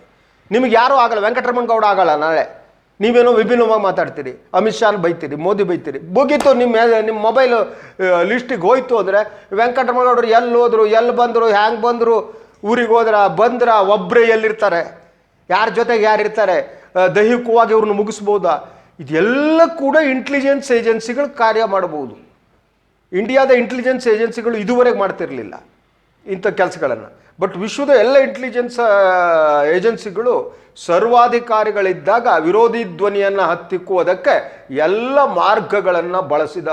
ನಿಮಗೆ ಯಾರೂ ಆಗಲ್ಲ ವೆಂಕಟರಮಣ ಗೌಡ ಆಗಲ್ಲ ನಾಳೆ. ನೀವೇನೋ ವಿಭಿನ್ನವಾಗಿ ಮಾತಾಡ್ತೀರಿ, ಅಮಿತ್ ಶಾನ್ ಬೈತೀರಿ, ಮೋದಿ ಬೈತೀರಿ. ಮುಗೀತು ನಿಮ್ಮ ನಿಮ್ಮ ಮೊಬೈಲ್ ಲಿಸ್ಟಿಗೆ ಹೋಯ್ತು ಅಂದರೆ ವೆಂಕಟರಮಣ ಅವರು ಎಲ್ಲಿ ಹೋದ್ರು, ಎಲ್ಲಿ ಬಂದರು, ಹ್ಯಾಂಗೆ ಬಂದರು, ಊರಿಗೆ ಹೋದ್ರ, ಬಂದ್ರ ಒಬ್ಬರೇ ಎಲ್ಲಿರ್ತಾರೆ? ಯಾರ ಜೊತೆಗೆ ಯಾರು ಇರ್ತಾರೆ? ದೈಹಿಕವಾಗಿ ಇವ್ರನ್ನ ಮುಗಿಸ್ಬೋದಾ? ಇದೆಲ್ಲ ಕೂಡ ಇಂಟೆಲಿಜೆನ್ಸ್ ಏಜೆನ್ಸಿಗಳು ಕಾರ್ಯ ಮಾಡಬಹುದು ಇಂಡಿಯಾದ ಇಂಟೆಲಿಜೆನ್ಸ್ ಏಜೆನ್ಸಿಗಳು ಇದುವರೆಗೆ ಮಾಡ್ತಿರಲಿಲ್ಲ. ಇಂಥ ಕೆಲಸಗಳನ್ನು. ಬಟ್ ವಿಶ್ವದ ಎಲ್ಲ ಇಂಟೆಲಿಜೆನ್ಸ್ ಏಜೆನ್ಸಿಗಳು ಸರ್ವಾಧಿಕಾರಿಗಳಿದ್ದಾಗ ವಿರೋಧಿ ಧ್ವನಿಯನ್ನು ಹತ್ತಿಕ್ಕುವುದಕ್ಕೆ ಎಲ್ಲ ಮಾರ್ಗಗಳನ್ನು ಬಳಸಿದ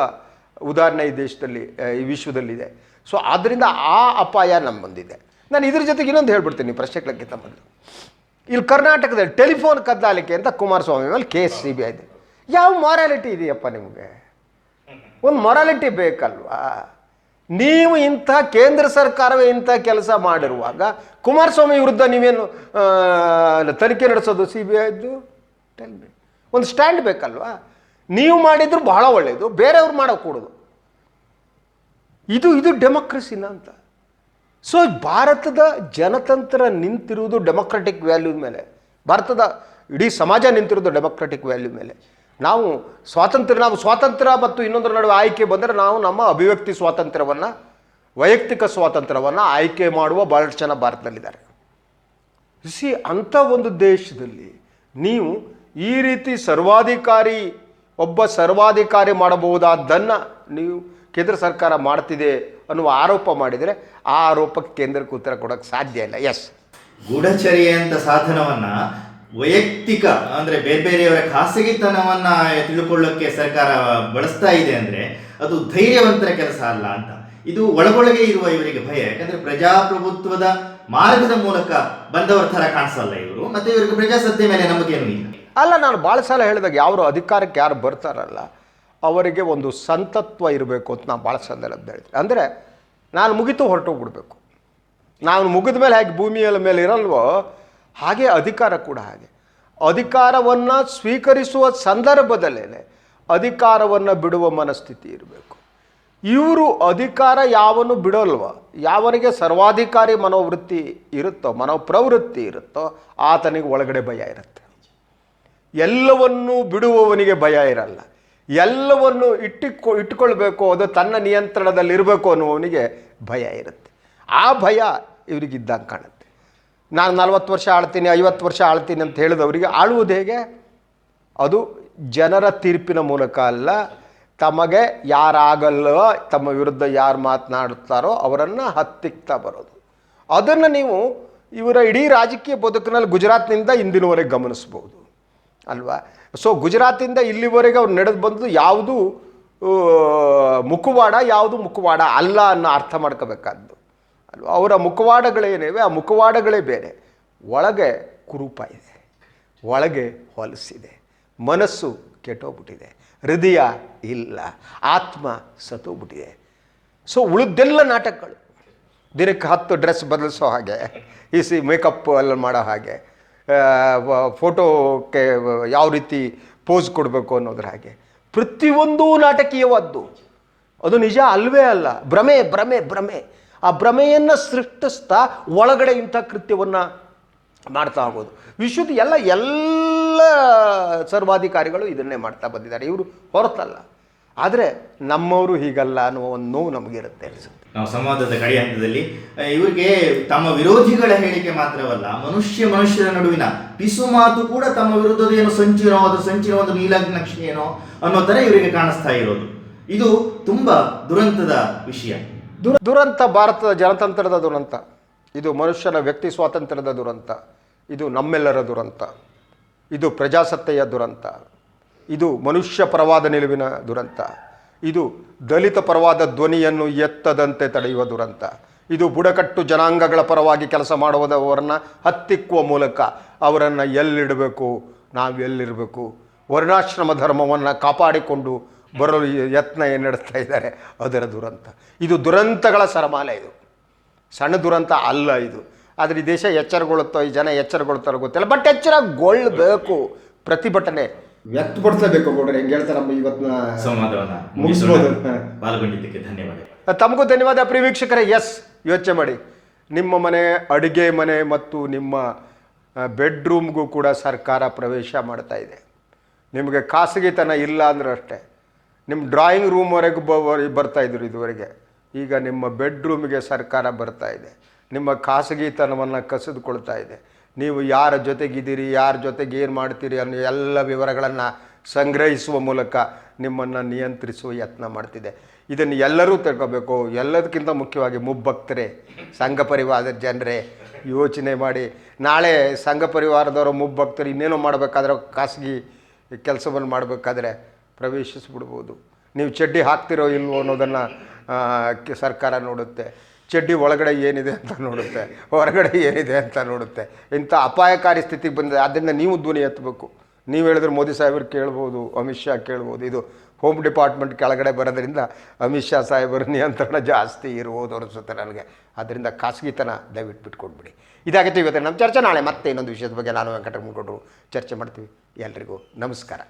ಉದಾಹರಣೆ ಈ ದೇಶದಲ್ಲಿ ಈ ವಿಶ್ವದಲ್ಲಿದೆ. ಸೊ ಆದ್ದರಿಂದ ಆ ಅಪಾಯ ನಮ್ಮ ಮುಂದಿದೆ ನಾನು ಇದ್ರ ಜೊತೆಗೆ ಇನ್ನೊಂದು ಹೇಳ್ಬಿಡ್ತೀನಿ ಪ್ರಶ್ನೆಗಳಕ್ಕಿಂತ ಮೊದಲು ಇಲ್ಲಿ ಕರ್ನಾಟಕದಲ್ಲಿ ಟೆಲಿಫೋನ್ ಕದ್ದಾಲಿಕೆ ಅಂತ ಕುಮಾರಸ್ವಾಮಿ ಮೇಲೆ ಕೇಸ್ ಸಿ ಬಿ ಇದೆ. ಯಾವ ಮೊರಾಲಿಟಿ ಇದೆಯಪ್ಪ ನಿಮಗೆ? ಒಂದು ಮೊರಾಲಿಟಿ ಬೇಕಲ್ವಾ? ನೀವು ಇಂಥ ಕೇಂದ್ರ ಸರ್ಕಾರವೇ ಇಂಥ ಕೆಲಸ ಮಾಡಿರುವಾಗ ಕುಮಾರಸ್ವಾಮಿ ವಿರುದ್ಧ ನೀವೇನು ತನಿಖೆ ನಡೆಸೋದು ಸಿ ಬಿ ಐದು ಒಂದು ಸ್ಟ್ಯಾಂಡ್ ಬೇಕಲ್ವಾ? ನೀವು ಮಾಡಿದ್ರು ಬಹಳ ಒಳ್ಳೆಯದು ಬೇರೆಯವ್ರು ಮಾಡೋಕ್ಕೂಡದು ಇದು ಇದು ಡೆಮೋಕ್ರಸಿನ ಅಂತ. ಸೊ ಭಾರತದ ಜನತಂತ್ರ ನಿಂತಿರುವುದು ಡೆಮೊಕ್ರೆಟಿಕ್ ವ್ಯಾಲ್ಯೂ ಮೇಲೆ. ಭಾರತದ ಇಡೀ ಸಮಾಜ ನಿಂತಿರೋದು ಡೆಮೊಕ್ರೆಟಿಕ್ ವ್ಯಾಲ್ಯೂ ಮೇಲೆ. ನಾವು ಸ್ವಾತಂತ್ರ್ಯ ನಾವು ಸ್ವಾತಂತ್ರ್ಯ ಮತ್ತು ಇನ್ನೊಂದರ ನಡುವೆ ಆಯ್ಕೆ ಬಂದರೆ ನಾವು ನಮ್ಮ ಅಭಿವ್ಯಕ್ತಿ ಸ್ವಾತಂತ್ರ್ಯವನ್ನು, ವೈಯಕ್ತಿಕ ಸ್ವಾತಂತ್ರ್ಯವನ್ನು ಆಯ್ಕೆ ಮಾಡುವ ಭಾಳಷ್ಟು ಜನ ಭಾರತದಲ್ಲಿದ್ದಾರೆ. ಸಿ ಅಂಥ ಒಂದು ದೇಶದಲ್ಲಿ ನೀವು ಈ ರೀತಿ ಸರ್ವಾಧಿಕಾರಿ, ಒಬ್ಬ ಸರ್ವಾಧಿಕಾರಿ ಮಾಡಬಹುದಾದ್ದನ್ನು ನೀವು ಕೇಂದ್ರ ಸರ್ಕಾರ ಮಾಡ್ತಿದೆ ಅನ್ನುವ ಆರೋಪ ಮಾಡಿದರೆ ಆ ಆರೋಪಕ್ಕೆ ಕೇಂದ್ರಕ್ಕೆ ಉತ್ತರ ಕೊಡೋಕ್ಕೆ ಸಾಧ್ಯ ಇಲ್ಲ. ಎಸ್ ಗೂಢಚರ್ಯ ಅಂತ ಸಾಧನವನ್ನ ವೈಯಕ್ತಿಕ ಅಂದ್ರೆ ಬೇರೆ ಬೇರೆಯವರ ಖಾಸಗಿತನವನ್ನ ತಿಳ್ಕೊಳ್ಳೋಕೆ ಸರ್ಕಾರ ಬಳಸ್ತಾ ಇದೆ ಅಂದ್ರೆ ಅದು ಧೈರ್ಯವಂತರ ಕೆಲಸ ಅಲ್ಲ ಅಂತ. ಇದು ಒಳಗೊಳಗೆ ಇರುವ ಇವರಿಗೆ ಭಯ. ಯಾಕಂದ್ರೆ ಪ್ರಜಾಪ್ರಭುತ್ವದ ಮಾರ್ಗದ ಮೂಲಕ ಬಂದವರ ಥರ ಕಾಣಿಸಲ್ಲ ಇವರು. ಮತ್ತೆ ಇವರಿಗೆ ಪ್ರಜಾಸತ್ತೆ ಮೇಲೆ ನಂಬಿಕೆನೂ ಇಲ್ಲ. ಅಲ್ಲ, ನಾನು ಭಾಳ ಸಲ ಹೇಳಿದಾಗ ಯಾರು ಅಧಿಕಾರಕ್ಕೆ ಯಾರು ಬರ್ತಾರಲ್ಲ, ಅವರಿಗೆ ಒಂದು ಸಂತತ್ವ ಇರಬೇಕು ಅಂತ ನಾನು ಭಾಳ ಸಂದರ್ಭ ಹೇಳ್ತೀನಿ ಅಂದರೆ ನಾನು ಮುಗಿತು ಹೊರಟೋಗ್ಬಿಡ್ಬೇಕು. ನಾನು ಮುಗಿದ ಮೇಲೆ ಹೇಗೆ ಭೂಮಿಯ ಮೇಲೆ ಇರಲ್ವೋ ಹಾಗೆ ಅಧಿಕಾರ ಕೂಡ ಹಾಗೆ. ಅಧಿಕಾರವನ್ನು ಸ್ವೀಕರಿಸುವ ಸಂದರ್ಭದಲ್ಲೇ ಅಧಿಕಾರವನ್ನು ಬಿಡುವ ಮನಸ್ಥಿತಿ ಇರಬೇಕು. ಇವರು ಅಧಿಕಾರ ಯಾವನು ಬಿಡೋಲ್ವ? ಯಾವನಿಗೆ ಸರ್ವಾಧಿಕಾರಿ ಮನೋವೃತ್ತಿ ಇರುತ್ತೋ, ಮನೋಪ್ರವೃತ್ತಿ ಇರುತ್ತೋ, ಆತನಿಗೆ ಒಳಗಡೆ ಭಯ ಇರುತ್ತೆ. ಎಲ್ಲವನ್ನೂ ಬಿಡುವವನಿಗೆ ಭಯ ಇರಲ್ಲ. ಎಲ್ಲವನ್ನು ಇಟ್ಟಿಕ್ಕೊ ಇಟ್ಟುಕೊಳ್ಬೇಕು, ಅದು ತನ್ನ ನಿಯಂತ್ರಣದಲ್ಲಿರಬೇಕು ಅನ್ನುವವನಿಗೆ ಭಯ ಇರುತ್ತೆ. ಆ ಭಯ ಇವರಿಗಿದ್ದಂಗೆ ಕಾಣುತ್ತೆ. ನಾನು ನಲ್ವತ್ತು ವರ್ಷ ಆಳ್ತೀನಿ, ಐವತ್ತು ವರ್ಷ ಆಳ್ತೀನಿ ಅಂತ ಹೇಳಿದವರಿಗೆ ಆಳುವುದು ಹೇಗೆ? ಅದು ಜನರ ತೀರ್ಪಿನ ಮೂಲಕ ಅಲ್ಲ, ತಮಗೆ ಯಾರಾಗಲ್ಲೋ, ತಮ್ಮ ವಿರುದ್ಧ ಯಾರು ಮಾತನಾಡುತ್ತಾರೋ ಅವರನ್ನು ಹತ್ತಿಕ್ತಾ ಬರೋದು. ಅದನ್ನು ನೀವು ಇವರ ಇಡೀ ರಾಜಕೀಯ ಬದುಕಿನಲ್ಲಿ ಗುಜರಾತ್ನಿಂದ ಇಂದಿನವರೆಗೆ ಗಮನಿಸ್ಬೋದು. ಅಲ್ವಾ? ಸೊ ಗುಜರಾತಿಂದ ಇಲ್ಲಿವರೆಗೆ ಅವ್ರು ನಡೆದು ಬಂದು ಯಾವುದು ಮುಖವಾಡ ಯಾವುದು ಮುಖವಾಡ ಅಲ್ಲ ಅನ್ನೋ ಅರ್ಥ ಮಾಡ್ಕೋಬೇಕಾದ್ದು. ಅಲ್ವಾ ಅವರ ಮುಖವಾಡಗಳೇನಿವೆ ಆ ಮುಖವಾಡಗಳೇ ಬೇರೆ. ಒಳಗೆ ಕುರೂಪ ಇದೆ, ಒಳಗೆ ಹೊಲಸಿದೆ ಮನಸ್ಸು ಕೆಟ್ಟೋಗ್ಬಿಟ್ಟಿದೆ, ಹೃದಯ ಇಲ್ಲ, ಆತ್ಮ ಸತ್ತೋಗ್ಬಿಟ್ಟಿದೆ. ಸೊ ಉಳಿದೆಲ್ಲ ನಾಟಕಗಳು. ದಿನಕ್ಕೆ ಹತ್ತು ಡ್ರೆಸ್ ಬದಲಿಸೋ ಹಾಗೆ ಈ ಸಿ ಮೇಕಪ್ ಎಲ್ಲ ಮಾಡೋ ಹಾಗೆ ಫೋಟೋಕ್ಕೆ ಯಾವ ರೀತಿ ಪೋಸ್ ಕೊಡಬೇಕು ಅನ್ನೋದ್ರ ಹಾಗೆ. ಪ್ರತಿಯೊಂದೂ ನಾಟಕೀಯವಾದ್ದು. ಅದು ನಿಜ ಅಲ್ವೇ ಅಲ್ಲ. ಭ್ರಮೆ ಭ್ರಮೆ ಭ್ರಮೆ. ಆ ಭ್ರಮೆಯನ್ನು ಸೃಷ್ಟಿಸ್ತಾ ಒಳಗಡೆ ಇಂಥ ಕೃತ್ಯವನ್ನು ಮಾಡ್ತಾ ಹೋಗೋದು. ವಿಶ್ವದ ಎಲ್ಲ ಎಲ್ಲ ಸರ್ವಾಧಿಕಾರಿಗಳು ಇದನ್ನೇ ಮಾಡ್ತಾ ಬಂದಿದ್ದಾರೆ. ಇವರು ಹೊರತಲ್ಲ. ಆದರೆ ನಮ್ಮವರು ಹೀಗಲ್ಲ ಅನ್ನುವ ಒಂದು ನೋವು ನಮಗಿರುತ್ತೆ ಅನಿಸುತ್ತೆ. ನಾವು ಸಂವಾದದ ಕಡೆಯ ಹಂತದಲ್ಲಿ ಇವರಿಗೆ ತಮ್ಮ ವಿರೋಧಿಗಳ ಹೇಳಿಕೆ ಮಾತ್ರವಲ್ಲ, ಮನುಷ್ಯ ಮನುಷ್ಯರ ನಡುವಿನ ಪಿಸು ಮಾತು ಕೂಡ ತಮ್ಮ ವಿರುದ್ಧದ ಏನು ಸಂಚಿನೋ ಅದು ಸಂಚಿನ ಒಂದು ನೀಲನಕ್ಷೆಯೇನೋ ಅನ್ನೋ ತರ ಇವರಿಗೆ ಕಾಣಿಸ್ತಾ ಇರೋದು. ಇದು ತುಂಬಾ ದುರಂತದ ವಿಷಯ. ದುರಂತ ಭಾರತದ ಜನತಂತ್ರದ ದುರಂತ. ಇದು ಮನುಷ್ಯನ ವ್ಯಕ್ತಿ ಸ್ವಾತಂತ್ರ್ಯದ ದುರಂತ. ಇದು ನಮ್ಮೆಲ್ಲರ ದುರಂತ. ಇದು ಪ್ರಜಾಸತ್ತೆಯ ದುರಂತ. ಇದು ಮನುಷ್ಯ ಪರವಾದ ನಿಲುವಿನ ದುರಂತ. ಇದು ದಲಿತ ಪರವಾದ ಧ್ವನಿಯನ್ನು ಎತ್ತದಂತೆ ತಡೆಯುವ ದುರಂತ. ಇದು ಬುಡಕಟ್ಟು ಜನಾಂಗಗಳ ಪರವಾಗಿ ಕೆಲಸ ಮಾಡುವುದವರನ್ನು ಹತ್ತಿಕ್ಕುವ ಮೂಲಕ ಅವರನ್ನು ಎಲ್ಲಿಡಬೇಕು ನಾವು ಎಲ್ಲಿರಬೇಕು ವರ್ಣಾಶ್ರಮ ಧರ್ಮವನ್ನು ಕಾಪಾಡಿಕೊಂಡು ಬರಲು ಯತ್ನ ಏನು ನಡೆಸ್ತಾ ಇದ್ದಾರೆ? ಅದರ ದುರಂತ. ಇದು ದುರಂತಗಳ ಸರಮಾಲೆ ಇದು. ಸಣ್ಣ ದುರಂತ ಅಲ್ಲ ಇದು. ಆದರೆ ಈ ದೇಶ ಎಚ್ಚರಗೊಳ್ಳುತ್ತೋ ಈ ಜನ ಎಚ್ಚರಗೊಳ್ತಾರೋ ಗೊತ್ತಿಲ್ಲ. ಬಟ್ ಎಚ್ಚರಗೊಳ್ಳಬೇಕು ಪ್ರತಿಭಟನೆ. ವ್ಯಕ್ತಪಡಿಸಬೇಕು ಗೌಡ್ರೆ ಹೆಂಗೆ ಹೇಳ್ತಾರೆ ನಮ್ಮ ಇವತ್ತಿನ ಸಂವಾದವನ್ನ ಮುಗಿಸ್ಬೋದು. ಪಾಲ್ಗೊಂಡಿದ್ದಕ್ಕೆ ಧನ್ಯವಾದ. ತಮಗೂ ಧನ್ಯವಾದ ಪ್ರಿಯ ವೀಕ್ಷಕರೇ ಎಸ್ ಯೋಚನೆ ಮಾಡಿ. ನಿಮ್ಮ ಮನೆ ಅಡುಗೆ ಮನೆ ಮತ್ತು ನಿಮ್ಮ ಬೆಡ್ರೂಮ್ಗೂ ಕೂಡ ಸರ್ಕಾರ ಪ್ರವೇಶ ಮಾಡ್ತಾ ಇದೆ. ನಿಮಗೆ ಖಾಸಗಿತನ ಇಲ್ಲ ಅಂದ್ರೆ ಅಷ್ಟೇ ನಿಮ್ಮ ಡ್ರಾಯಿಂಗ್ ರೂಮ್ವರೆಗೂ ಬರ್ತಾ ಇದ್ರು ಇದುವರೆಗೆ. ಈಗ ನಿಮ್ಮ ಬೆಡ್ರೂಮಿಗೆ ಸರ್ಕಾರ ಬರ್ತಾ ಇದೆ. ನಿಮ್ಮ ಖಾಸಗಿತನವನ್ನು ಕಸಿದುಕೊಳ್ತಾ ಇದೆ. ನೀವು ಯಾರ ಜೊತೆಗಿದ್ದೀರಿ, ಯಾರ ಜೊತೆಗೆ ಏನು ಮಾಡ್ತೀರಿ ಅನ್ನೋ ಎಲ್ಲ ವಿವರಗಳನ್ನು ಸಂಗ್ರಹಿಸುವ ಮೂಲಕ ನಿಮ್ಮನ್ನು ನಿಯಂತ್ರಿಸುವ ಯತ್ನ ಮಾಡ್ತಿದೆ. ಇದನ್ನು ಎಲ್ಲರೂ ತಿಳ್ಕೋಬೇಕು. ಎಲ್ಲದಕ್ಕಿಂತ ಮುಖ್ಯವಾಗಿ ಮುಬ್ಬಕ್ತರೆ, ಸಂಘ ಪರಿವಾರದ ಜನರೇ, ಯೋಚನೆ ಮಾಡಿ. ನಾಳೆ ಸಂಘ ಪರಿವಾರದವರು ಮುಬ್ಬಕ್ತರು ಇನ್ನೇನೋ ಮಾಡಬೇಕಾದ್ರೆ ಖಾಸಗಿ ಕೆಲಸವನ್ನು ಮಾಡಬೇಕಾದ್ರೆ ಪ್ರವೇಶಿಸ್ಬಿಡ್ಬೋದು. ನೀವು ಚಡ್ಡಿ ಹಾಕ್ತಿರೋ ಇಲ್ವೋ ಅನ್ನೋದನ್ನು ಸರ್ಕಾರ ನೋಡುತ್ತೆ. ಚಡ್ಡಿ ಒಳಗಡೆ ಏನಿದೆ ಅಂತ ನೋಡುತ್ತೆ. ಹೊರಗಡೆ ಏನಿದೆ ಅಂತ ನೋಡುತ್ತೆ. ಇಂಥ ಅಪಾಯಕಾರಿ ಸ್ಥಿತಿಗೆ ಬಂದಿದೆ. ಆದ್ದರಿಂದ ನೀವು ಧ್ವನಿ ಎತ್ತಬೇಕು. ನೀವು ಹೇಳಿದ್ರೆ ಮೋದಿ ಸಾಹೇಬರು ಕೇಳ್ಬೋದು, ಅಮಿತ್ ಶಾ ಕೇಳ್ಬೋದು. ಇದು ಹೋಮ್ ಡಿಪಾರ್ಟ್ಮೆಂಟ್ ಕೆಳಗಡೆ ಬರೋದ್ರಿಂದ ಅಮಿತ್ ಶಾ ಸಾಹೇಬರ ನಿಯಂತ್ರಣ ಜಾಸ್ತಿ ಇರ್ಬೋದು ಅನಿಸುತ್ತೆ ನನಗೆ. ಅದರಿಂದ ಖಾಸಗಿತನ ದಯವಿಟ್ಟು ಬಿಟ್ಕೊಟ್ಬಿಡಿ ಇದಾಗುತ್ತೆ ಇವತ್ತು ನಮ್ಮ ಚರ್ಚೆ. ನಾಳೆ ಮತ್ತೆ ಇನ್ನೊಂದು ವಿಷಯದ ಬಗ್ಗೆ ನಾನು ವೆಂಕಟರಮಣಗೌಡರು ಚರ್ಚೆ ಮಾಡ್ತೀವಿ. ಎಲ್ರಿಗೂ ನಮಸ್ಕಾರ.